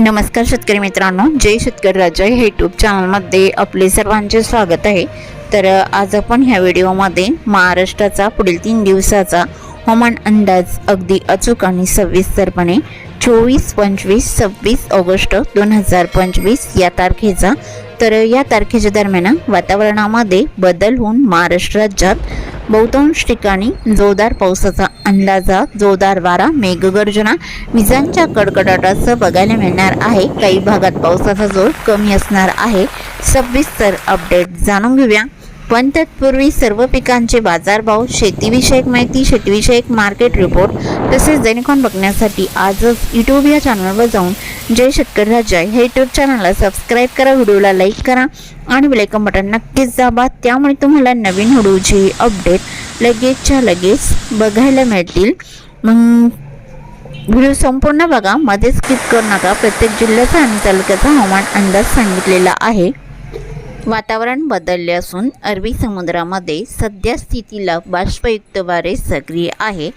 नमस्कार शेतकरी मित्रांनो जय शेतकरी राजा. हे यूट्यूब चॅनलमध्ये आपले सर्वांचे स्वागत आहे. तर आज आपण ह्या व्हिडिओमध्ये महाराष्ट्राचा पुढील तीन दिवसाचा हवामान अंदाज अगदी अचूक आणि सविस्तरपणे चोवीस पंचवीस सव्वीस ऑगस्ट दोन हजार पंचवीस या तारखेचा. तर या तारखेच्या दरम्यान वातावरणामध्ये बदल होऊन महाराष्ट्र राज्यात बहुतांश ठिकाणी जोरदार पावसाचा अंदाजा जोरदार वारा मेघगर्जना विजांच्या कडकडाटासह बघायला मिळणार आहे. काही भागात पावसाचा जोर कमी असणार आहे. सविस्तर अपडेट जाणून घेऊया. पण तत्पूर्वी सर्व पिकांचे बाजारभाव शेतीविषयक माहिती शेतीविषयक मार्केट रिपोर्ट तसेच दैनिकॉन बघण्यासाठी आजच यूट्यूब या चॅनलवर जाऊन जय शेतकरी राजा हे यूट्यूब चॅनलला सबस्क्राईब करा व्हिडिओला लाईक करा आणि बेलायकन बटन नक्कीच दाबा. त्यामुळे तुम्हाला नवीन व्हिडिओची अपडेट लगेचच्या लगेच बघायला मिळतील. मग व्हिडिओ संपूर्ण बघा मध्ये स्किप करू नका. प्रत्येक जिल्ह्याचा आणि तालुक्याचा हवामान अंदाज सांगितलेला आहे. वातावरण बदलले असून अरबी समुद्रामध्ये सध्या स्थितीला बाष्पयुक्त वारे सक्रिय आहे.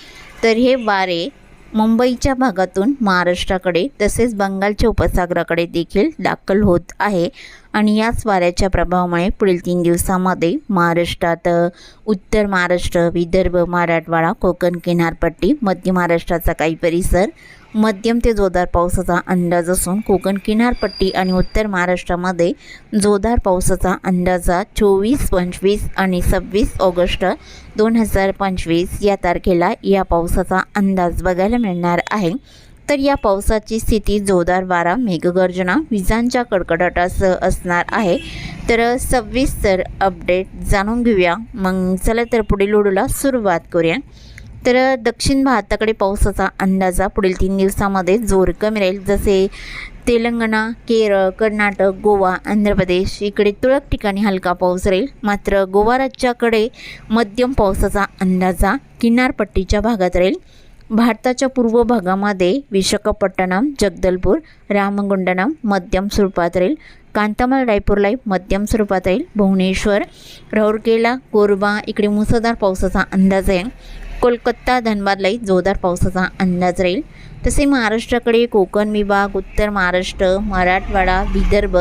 तर हे वारे मुंबईच्या भागातून महाराष्ट्राकडे तसेच बंगालच्या उपसागराकडे देखील दाखल होत आहे. आणि याच वाऱ्याच्या प्रभावामुळे पुढील तीन दिवसामध्ये महाराष्ट्रात उत्तर महाराष्ट्र विदर्भ मराठवाडा कोकण किनारपट्टी मध्य महाराष्ट्राचा काही परिसर मध्यम ते जोरदार पावसाचा अंदाज असून कोकण किनारपट्टी आणि उत्तर महाराष्ट्रामध्ये जोरदार पावसाचा अंदाजा चोवीस पंचवीस आणि सव्वीस ऑगस्ट दोन हजार पंचवीस या तारखेला या पावसाचा अंदाज बघायला मिळणार आहे. तर या पावसाची स्थिती जोरदार वारा मेघगर्जना विजांच्या कडकडाटासह असणार आहे. तर सव्वीस तर अपडेट जाणून घेऊया. मग चला तर पुढील व्हिडिओला सुरुवात करूया. तर दक्षिण भारताकडे पावसाचा अंदाजा पुढील तीन दिवसामध्ये जोर कमी राहील. जसे तेलंगणा केरळ कर्नाटक गोवा आंध्र प्रदेश इकडे तुरळक ठिकाणी हलका पाऊस राहील. मात्र गोवा राज्याकडे मध्यम पावसाचा अंदाजा किनारपट्टीच्या भागात राहील. भारताच्या पूर्व भागामध्ये विशाखापट्टणम जगदलपूर रामगुंडनम मध्यम स्वरूपात राहील. कांतामाल रायपूरलाही मध्यम स्वरूपात राहील. भुवनेश्वर राऊरकेला कोरबा इकडे मुसळधार पावसाचा अंदाज आहे. कोलकाता धनबादलाही जोरदार पावसाचा अंदाज राहील. तसे महाराष्ट्राकडे कोकण विभाग उत्तर महाराष्ट्र मराठवाडा विदर्भ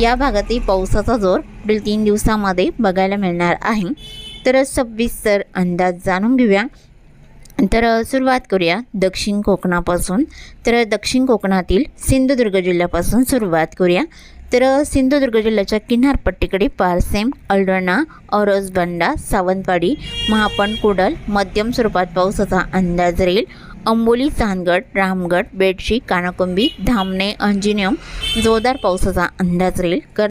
या भागातही पावसाचा जोर पुढील तीन दिवसामध्ये बघायला मिळणार आहे. तर सविस्तर अंदाज जाणून घेऊया. तर सुरुवात करूया दक्षिण कोकणापासून. तर दक्षिण कोकणातील सिंधुदुर्ग जिल्ह्यापासून सुरुवात करूया. तर सिंधुदुर्ग जिल्ह्याच्या किनारपट्टीकडे पारसेम अल्डणा औरसबंडा सावंतवाडी महापण कुडल मध्यम स्वरूपात पावसाचा अंदाज राहील. अंबोली चांदगड रामगड बेडशी कानाकुंबी धामणे अंजिनियम जोरदार पावसाचा अंदाज राहील. कर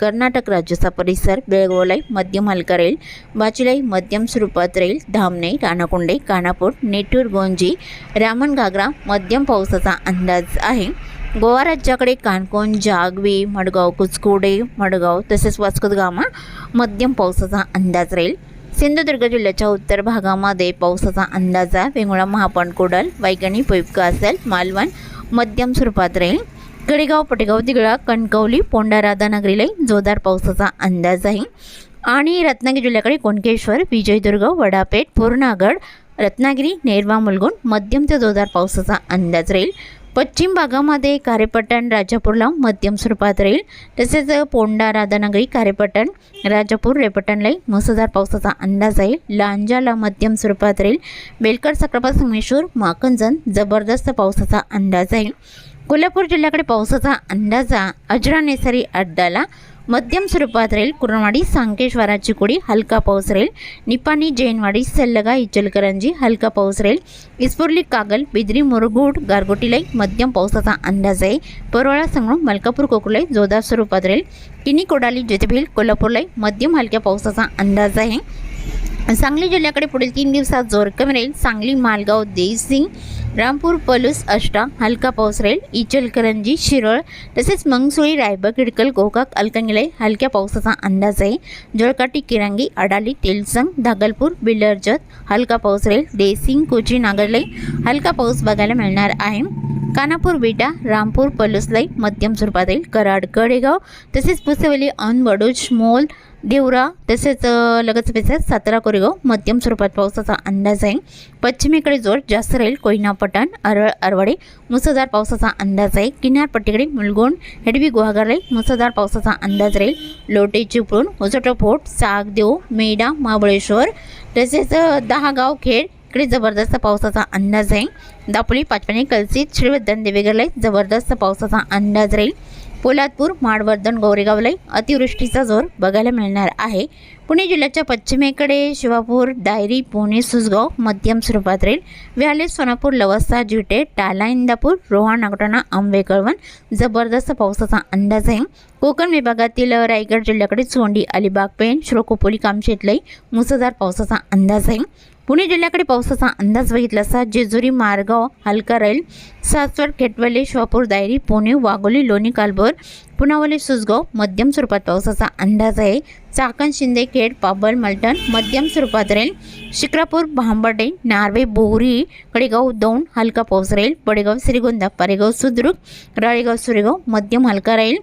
कर्नाटक राज्याचा परिसर बेळगोलाई मध्यम हलका राहील. बाचिलाई मध्यम स्वरूपात राहील. धामणे राणाकुंडे कानापूर नेटूर गोंजी रामन घागरा मध्यम पावसाचा अंदाज आहे. गोवा राज्याकडे काणकोण जागवी मडगाव कुचकोडे मडगाव तसेच वास्कोद गामा मध्यम पावसाचा अंदाज राहील. सिंधुदुर्ग जिल्ह्याच्या उत्तर भागामध्ये पावसाचा अंदाजा वेंगुळा महापण कोडल वैगणी पैपका असेल मालवण मध्यम स्वरूपात राहील. गडेगाव पटेगाव दिगळा कणकवली पोंडा राधानगरीला जोरदार पावसाचा अंदाज आहे. आणि रत्नागिरी जिल्ह्याकडे कोणकेश्वर विजयदुर्ग वडापेठ पूर्णागड रत्नागिरी नेरवा मुलगुण मध्यम ते जोरदार पावसाचा अंदाज राहील. पश्चिम भागामध्ये कारेपटण राजापूरला मध्यम स्वरूपात राहील. तसेच पोंडा राधानगरी कारेपट्टण राजापूर रेपट्टणलाही मुसळधार पावसाचा अंदाज आहे. लांजाला मध्यम स्वरूपात राहील. बेलकर सक्रापा सोमेश्वर माकंजन जबरदस्त पावसाचा अंदाज आहे. कोल्हापूर जिल्ह्याकडे पावसाचा अंदाज अजरा नेसरी अड्डाला मध्यम स्वरूपात राहील. कुरणवाडी सांकेश्वराची कुडी हलका पाऊस राहील. निपाणी जैनवाडी सल्लगा इचलकरंजी हलका पाऊस राहील. इस्पुर्ली कागल बिद्री मुरगुड गारगोटीलाई मध्यम पावसाचा अंदाज आहे. परोळा संगम मलकापूर कोकुलाई जोरदार स्वरूपात राहील. किनी कोडाली जेतेभील कोल्हापूरलाई मध्यम हलक्या पावसाचा अंदाज आहे. सांगली जिल्ह्याकडे पुढील तीन दिवसात जोर कमी राहील सांगली मालगाव देसिंग रामपूर पलूस अष्टा हलका पाऊस राहील इचलकरंजी शिरळ तसेच मंगसुळी रायबग किडकल गोकाक अलकंगिलाई हलक्या पावसाचा अंदाज आहे. जळकाटी किरांगी अडाली तेलसंग धागलपूर बिल्लरजत हलका पाऊस राहील देसिंग कोची नागरलाई हलका पाऊस बघायला मिळणार आहे. कानापूर बेटा रामपूर पलुसलाई मध्यम स्वरूपात राहील कराड कडेगाव तसेच पुसेवली अन वडोज मोल देवरा तसेच अ, लगत सातारा कोरेगाव मध्यम स्वरूपात पावसाचा अंदाज आहे. पश्चिमेकडे जोर जास्त राहील कोयना पठाण अरळ अरवाडे. मुसळधार पावसाचा अंदाज आहे. किनारपट्टीकडे मुलगोंड हेडवी गुहागरले मुसळधार पावसाचा अंदाज राहील. लोटे चिपळूण उजटो फोर्ट सागदेव मेडा महाबळेश्वर. तसेच दहागाव खेड इकडे जबरदस्त पावसाचा अंदाज आहे. दापोली पाचपाणी कलसीत श्रीवर्धन देवेगरला जबरदस्त पावसाचा अंदाज राहील. पोलादपूर माडवर्धन गोरेगावलाही अतिवृष्टीचा जोर बघायला मिळणार आहे. पुणे जिल्ह्याच्या पश्चिमेकडे शिवापूर दायरी पुणे सुसगाव मध्यम स्वरूपात राहील व्याले सोनापूर लवस्ता जिटे टाला इंदापूर रोहा नागटाणा आंबे कळवण जबरदस्त पावसाचा अंदाज आहे. कोकण विभागातील रायगड जिल्ह्याकडे चोंडी अलिबाग पेण श्रोकोपोली कामशेतलाई मुसळधार पावसाचा अंदाज आहे. पुणे जिल्ह्याकडे पावसाचा अंदाज बघितला असता जेजुरी मारगाव हलका राहील सासवड खेटवले शहापूर दायरी पुणे वाघोली लोणी कालभोर पुनावले सुसगाव मध्यम स्वरूपात पावसाचा अंदाज आहे. चाकण शिंदे खेड पाबल मलटण मध्यम स्वरूपात राहील शिक्रापूर भांबर्डे नार्वे बोरी कडेगाव दौंड हलका पाऊस राहील बडेगाव श्रीगोंदा पारेगाव सुद्रुक राळेगाव सुरेगाव मध्यम हलका राहील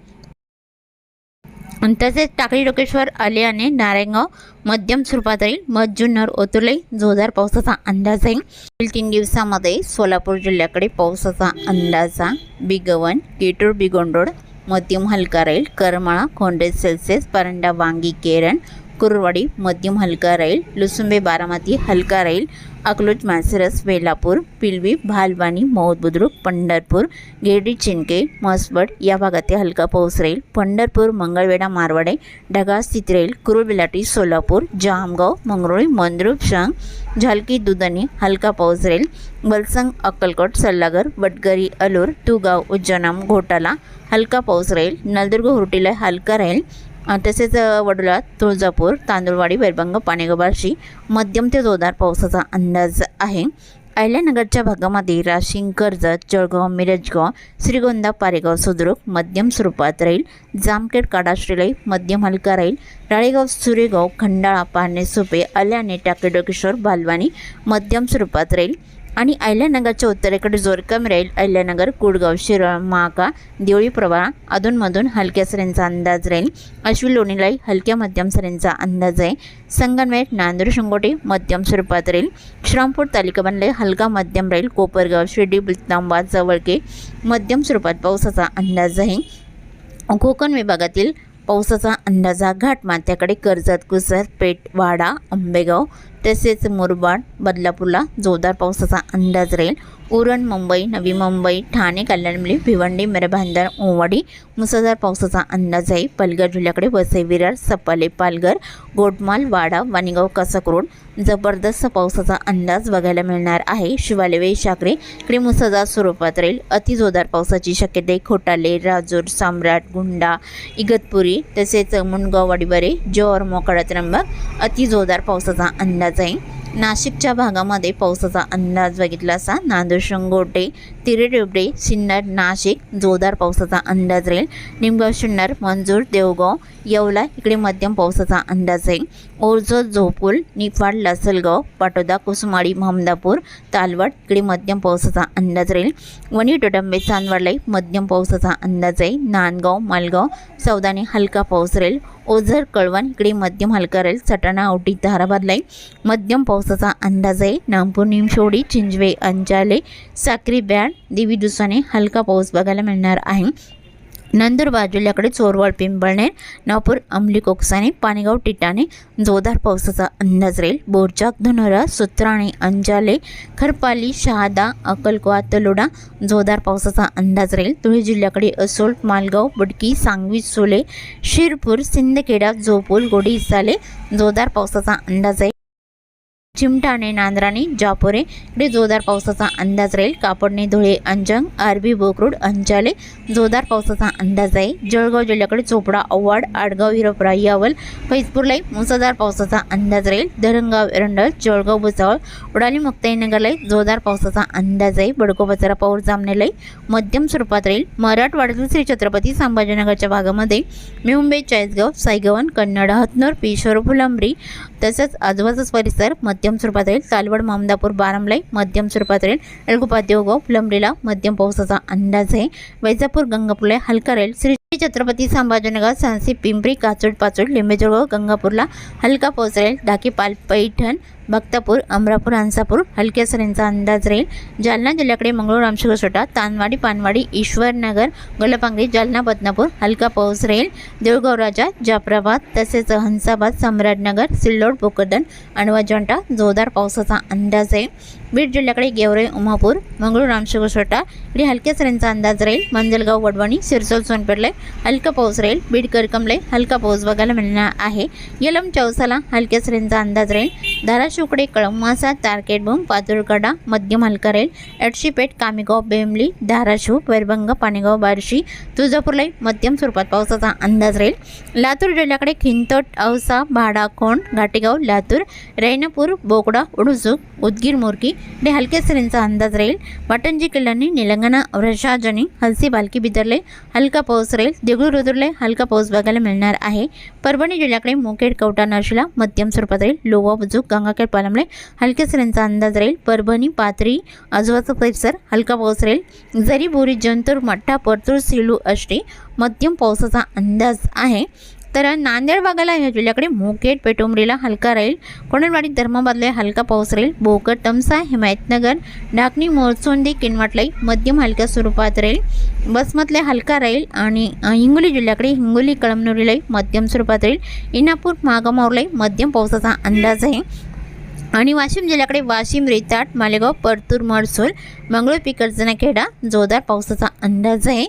तसेच टाकळी लोकेश्वर आल्याने नारायणगाव मध्यम स्वरूपात राहील मध जुन्नर ओतुर्ले. जोरदार पावसाचा अंदाज आहे पुढील तीन दिवसामध्ये सोलापूर जिल्ह्याकडे पावसाचा अंदाजा बिगवन केटूर बिगोंडोड मध्यम हलका राहील. करमाळा खोंडे सेल्सिअस परंडा वांगी केरण कुरवाडी मध्यम हलका राहील लुसुंबे बारामती हलका राहील अकलूज मासरस वेलापूर पिलवी भालवानी मौद बुद्रुक पंढरपूर गेडी चिंके मसबड या भागात हलका पाऊस राहील. पंढरपूर मंगळवेढा मारवाडे ढगाळ स्थित राहील. कुरुळ बिलाटी सोलापूर जामगाव मंगरुळी मंद्रुप शांग झालकी दुधनी हलका पाऊस राहील. वलसंग अक्कलकोट सल्लागर वडगरी अलूर तुगाव उज्जनम घोटाला हलका पाऊस राहील. नलदुर्ग हुर्टीला हलका राहील. तसेच अ, वडोला तुळजापूर तांदूळवाडी वैरभंग पाणीगोबारशी मध्यम ते जोरदार पावसाचा अंदाज आहे. अहिल्यानगरच्या भागामध्ये राशिंग कर्जत जळगाव मिरजगाव श्रीगोंदा पारेगाव सुद्रुक मध्यम स्वरूपात राहील. जामखेड काडाश्रीलाई मध्यम हलका राहील. राळेगाव सुरेगाव खंडाळा पारणे सुपे अल्याने टाकेडोकेश्वर बालवानी मध्यम स्वरूपात राहील. आणि अहिल्यानगरच्या उत्तरेकडे जोरकम राहील अहिल्यानगर कुडगाव शिरळ महाका देवळी प्रवाह अधूनमधून हलक्या सरींचा अंदाज राहील अश्विन लोणीलाई हलक्या मध्यम सरींचा अंदाज आहे. संगनमेर नांदूर शिंगोटे मध्यम स्वरूपात राहील श्रामपूर तालिकाबंदला हलका मध्यम राहील कोपरगाव शिर्डी बुलतांबा जवळके मध्यम स्वरूपात पावसाचा अंदाज आहे. कोकण विभागातील पावसाचा अंदाजा घाटमाथ्याकडे कर्जत कुसर पेठ वाडा आंबेगाव तसेच मुरबाड बदलापूरला जोरदार पावसाचा अंदाज राहील. उरण मुंबई नवी मुंबई ठाणे कल्याणमली भिवंडी मेरभांदर ओवाडी मुसळधार पावसाचा अंदाज आहे. पालघर जिल्ह्याकडे वसई विरार सपाले पालघर गोटमाल वाडा वाणीगाव कसक रोड जबरदस्त पावसाचा अंदाज बघायला मिळणार आहे. शिवालेवे शाकरे इकडे मुसळधार स्वरूपात राहील. अतिजोरदार पावसाची शक्यता आहे. खोटाले राजूर सम्राट गुंडा इगतपुरी तसेच मुणगाव वाडीबरे जोर मोकाडा त्र्यंबक अतिजोरदार पावसाचा अंदाज आहे. नाशिकच्या भागामध्ये पावसाचा अंदाज बघितला असा नांदूर शंगोटे तिरेडेवडे सिन्नर नाशिक जोरदार पावसाचा अंदाज राहील. निमगाव सिन्नर मंजूर देवगाव येवला इकडे मध्यम पावसाचा अंदाज आहे ओरजो झोपूल निफाड लासलगाव पाटोदा कुसुमाडी महमदापूर तालवाड इकडे मध्यम पावसाचा अंदाज राहील. वणी टोटंबे चांदवाडलाई मध्यम पावसाचा अंदाज आहे नांदगाव मालगाव सौदाने हलका पाऊस राहील. ओझर कळवण इकडे मध्यम हलका राहील. सटाणा औटी धाराबादलाई मध्यम पावसाचा अंदाज आहे. नामपूर निमशोडी चिंजवे अंजाले साक्री बँड देवी दुसाने हलका पाऊस बघायला मिळणार आहे. नंदुरबार जिल्ह्याकडे चोरवाड पिंपळनेर नागपूर अंमली कोकसाने पाणीगाव टिटाणे जोरदार पावसाचा अंदाज राहील. बोरचाक धनोरा सुत्राणे अंजाले खरपाली शहादा अक्कलकोवा तलोडा जोरदार पावसाचा अंदाज राहील. धुळे जिल्ह्याकडे असोल मालगाव बडकी सांगवी सोले शिरपूर सिंदखेडा जोपूल गोडी इसाले जोरदार पावसाचा अंदाज आहे. चिमटाणे नांद्राणे जापोरे इकडे जोरदार पावसाचा अंदाज राहील. कापडणे धुळे अंजंग आरबी बोकरूड अंजाले जोरदार पावसाचा अंदाज आहे. जळगाव जिल्ह्याकडे चोपडा अव्वाड आडगाव हिरोपरा यावल फैजपूरलाही मुसळधार पावसाचा अंदाज राहील. धरणगाव एरंडल जळगाव भुसावळ उडाली मुक्ताईनगरलाही जोरदार पावसाचा अंदाज आहे. बडको बचारा पाऊस जामनेलाही मध्यम स्वरूपात राहील. मराठवाड्यातील श्री छत्रपती संभाजीनगरच्या भागामध्ये मुंबई चाळीसगाव सायगवन कन्नड हतनूर पेशवर फुलंबरी तसंच आजूबाजूच परिसर मध्य मध्यम स्वरूपात राहील तालवड मामदापूर बारामलाई मध्यम स्वरूपात राहील एलगुपा देवगाव फुलंब्रीला मध्यम पावसाचा अंदाज आहे. वैजापूर गंगापूरला हलका राहील श्री छत्रपती संभाजीनगर सांसी पिंपरी काचोड पाचोड लिंबेजोळगाव गंगापूरला हलका पाऊस राहील दाकीपाल पैठण भक्तपूर अमरापूर अंसापूर हलक्या सरींचा अंदाज राहील. जालना जिल्ह्याकडे मंगळूर रामशिवसोटा तानवाडी पानवाडी ईश्वरनगर गोलपांगरी जालना बदनापूर हलका पाऊस राहील. देऊळगाव राजा जाफराबाद तसेच हंसाबाद सम्राटनगर सिल्लोड भोकरदन अणवा अजंठा जोरदार पावसाचा अंदाज आहे बीड जिल्ह्याकडे गेवरे उमापूर मंगळूर रामशिवसोटा इकडे हलक्या सरींचा अंदाज राहील. मंजलगाव वडवणी सिरसोल सोनपेठला हलका पाऊस राहील. बीड करकमले हलका पाऊस बघायला मिळणार आहे. यलम चौसाला हलक्या सरींचा अंदाज राहील. धाराशिवकडे कळमासा तारकेटबोम पातुरकडा मध्यम हलका एडशीपेठ कामेगाव बेमली धाराशिव वैरभंग पाणेगाव बार्शी तुळजापूरलाही मध्यम स्वरूपात पावसाचा अंदाज राहील. लातूर जिल्ह्याकडे खिंतोट औसा भाडाकोंड घाटेगाव लातूर रैनापूर बोकडा उडुजूक उदगीर मोरकी हे हलक्या सरींचा अंदाज राहील. वाटंजी किल्ल्यांनी निलंगणा औरशाजनी हलसी बालकी बिदरले हलका पाऊस राहील. देगळूर रुदुरले हलका पाऊस बघायला मिळणार आहे. परभणी जिल्ह्याकडे मुखेड कवटा नर्शीला मध्यम स्वरूपात राहील. लोवा बुजुक गंगाखेड पालमले हलक्या सरींचा अंदाज राहील. परभणी पाथरी आजूबाजूचा परिसर हलका पाऊस राहील. जरी बोरी जंतूर मठ्ठा परतूर सिलू अष्टी मध्यम पावसाचा अंदाज आहे. तर नांदेड भागाला ह्या जिल्ह्याकडे मुकेट पेटुंबरीला हलका राहील. कोणेवाडी धर्माबादला हलका पाऊस राहील. भोकर तमसा हिमायतनगर डाकणी मोरचोंडी किनवाटलाई मध्यम हलक्या स्वरूपात राहील. बसमतले हलका राहील आणि हिंगोली जिल्ह्याकडे हिंगोली कळमनुरीलाई मध्यम स्वरूपात राहील. इनापूर मागामावलाई मध्यम पावसाचा अंदाज आहे. आणि वाशिम जिल्ह्याकडे वाशिम रेताट मालेगाव परतूर मडसोल मंगळूर पिकर्जना खेडा जोरदार पावसाचा अंदाज आहे.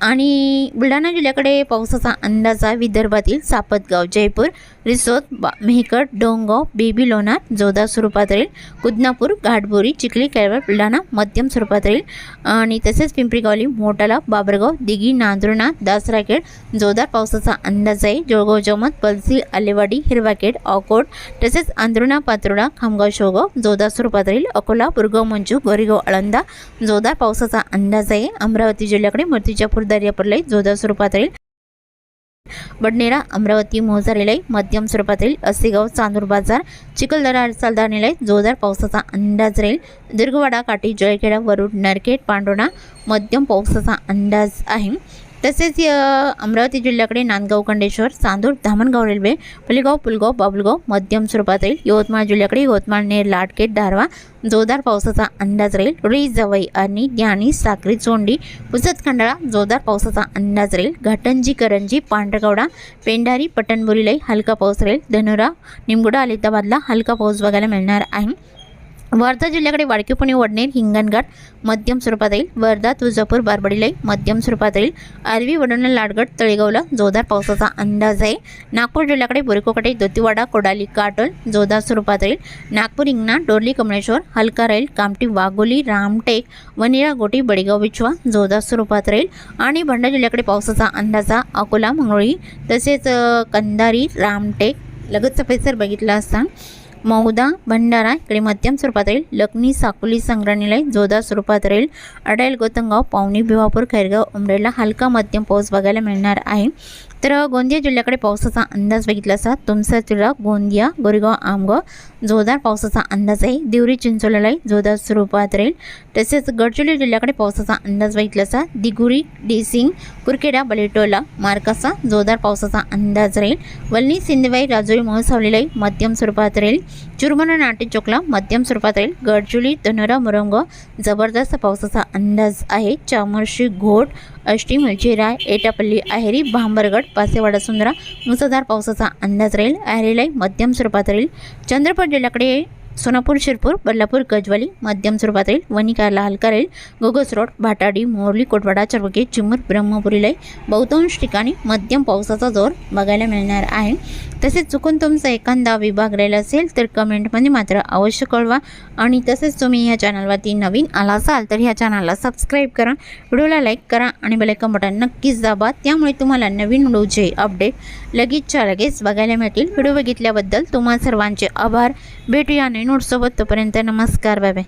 आणि बुलढाणा जिल्ह्याकडे पावसाचा अंदाज आहे. विदर्भातील सापतगाव जयपूर रिसोद बा मेहकड डोंगाव बेबी लोणार जोधा स्वरूपात राहील. कुदनापूर घाटबोरी चिखली केळवड बुलढाणा मध्यम स्वरूपात राहील. आणि तसेच पिंपरीगावली मोटाला बाबरगाव दिघी नांदुर्णा दासराखेड जोरदार पावसाचा अंदाज आहे. जोळगाव जमत पलसी आलेवाडी हिरवाखेड अकोट तसेच आंध्रुणा पात्रोडा खामगाव शोगाव जोरदार स्वरूपात राहील. अकोला बुरगाव मंजू गोरेगाव आळंदा जोरदार पावसाचा अंदाज आहे. अमरावती जिल्ह्याकडे मूर्तिजापूर दर्यापूरला जोरदार स्वरूपात राहील. बडनेरा अमरावती मोजारेलाई मध्यम स्वरूपात राहील असेगाव चांदूर बाजार चिखलदरा चालदानेलाई जोरदार पावसाचा अंदाज राहील. दुर्गवाडा काठी जळखेडा वरुड नरखेड पांडोणा मध्यम पावसाचा अंदाज आहे. तसेच अमरावती जिल्ह्याकडे नांदगाव खंडेश्वर चांदूर धामणगाव रेल्वे पलीगाव पुलगाव बाबुलगाव मध्यम स्वरूपात राहील यवतमाळ जिल्ह्याकडे यवतमाळ नेर लाटकेट धारवा जोरदार पावसाचा अंदाज राहील. रुई जवई आणि ज्ञानी साक्री चोंडी पुसत खंडाळा जोरदार पावसाचा अंदाज राहील. घाटंजी करंजी पांढरगवडा पेंढारी पटणबोरीलाही हलका पाऊस राहील. धनुरा निमगुडा अलिताबादला हलका पाऊस बघायला मिळणार आहे. वर्धा जिल्ह्याकडे वाडकीपुणे वडनेर हिंगणघाट मध्यम स्वरूपात येईल वर्धा तुळजापूर बारबडीलाई मध्यम स्वरूपात राहील अरवी वडोणा लाडगड तळेगावला जोरदार पावसाचा अंदाज आहे. नागपूर जिल्ह्याकडे बोरिकोकटे दोतीवाडा कोडाली काटोल जोरदार स्वरूपात राहील नागपूर इंगणा डोरली कमळेश्वर हलका राहील कामटी वाघोली रामटेक वनिरा गोटी बडेगाव बिछवा जोरदार स्वरूपात राहील आणि भंडारा जिल्ह्याकडे पावसाचा अंदाज अकोला मंगळी तसेच कंधारी रामटेक लगतचा परिसर बघितला असता मौदा भंडारा इकडे मध्यम स्वरूपात राहील. लखनी साकोली संग्रहालय जोरदार स्वरूपात राहील. अडायल गोतंगाव पावणी भिवापूर खैरगाव उमरेला हलका मध्यम पाऊस बघायला मिळणार आहे. तर गोंदिया जिल्ह्याकडे पावसाचा अंदाज बघितला असता तुमचा जिल्हा गोंदिया गोरेगाव आमगाव जोरदार पावसाचा अंदाज आहे. दिवरी चिंचोलीलाही जोरदार स्वरूपात राहील. तसेच गडचिरोली जिल्ह्याकडे पावसाचा अंदाज बघितला असता दिगुरी डिसिंग कुरखेडा बलेटोला मार्कासा जोरदार पावसाचा अंदाज राहील. वल्ली सिंधवाई राजोरी मोहसावलीलाही मध्यम स्वरूपात राहील. चुरमना नाटे चोकला मध्यम स्वरूपात राहील. गडचुली धनोरा मुरंग जबरदस्त पावसाचा अंदाज आहे. चामरशी घोट अष्टी मलचिराय एटापल्ली अहेरी भांबरगड पासेवाडा सुंदरा मुसळधार पावसाचा अंदाज राहील. अहेरीलाही मध्यम स्वरूपात राहील. चंद्रपूर जिल्ह्याकडे सोनापूर शिरपूर बल्लापूर गजवाली मध्यम स्वरूपात राहील. वनिका हलका राहील. गोगस रोड भाटाडी मोरली कोटवाडा चरवके चिमूर ब्रह्मपुरीलाई बहुतांश ठिकाणी मध्यम पावसाचा जोर बघायला मिळणार आहे. तसेच चुकून तुमचा एखादा विभाग राहिला असेल तर कमेंटमध्ये मात्र अवश्य कळवा. आणि तसेच तुम्ही ह्या चॅनलवरती नवीन आला असाल तर ह्या चॅनलला सबस्क्राईब करा. व्हिडिओला लाईक करा आणि बेलायकन बटन नक्कीच दाबा. त्यामुळे तुम्हाला नवीन व्हिडिओचे अपडेट लगेचच्या लगेच बघायला मिळतील. व्हिडिओ बघितल्याबद्दल तुम्हा सर्वांचे आभार. भेटूया नवीन नोटसोबत तोपर्यंत नमस्कार बाय बाय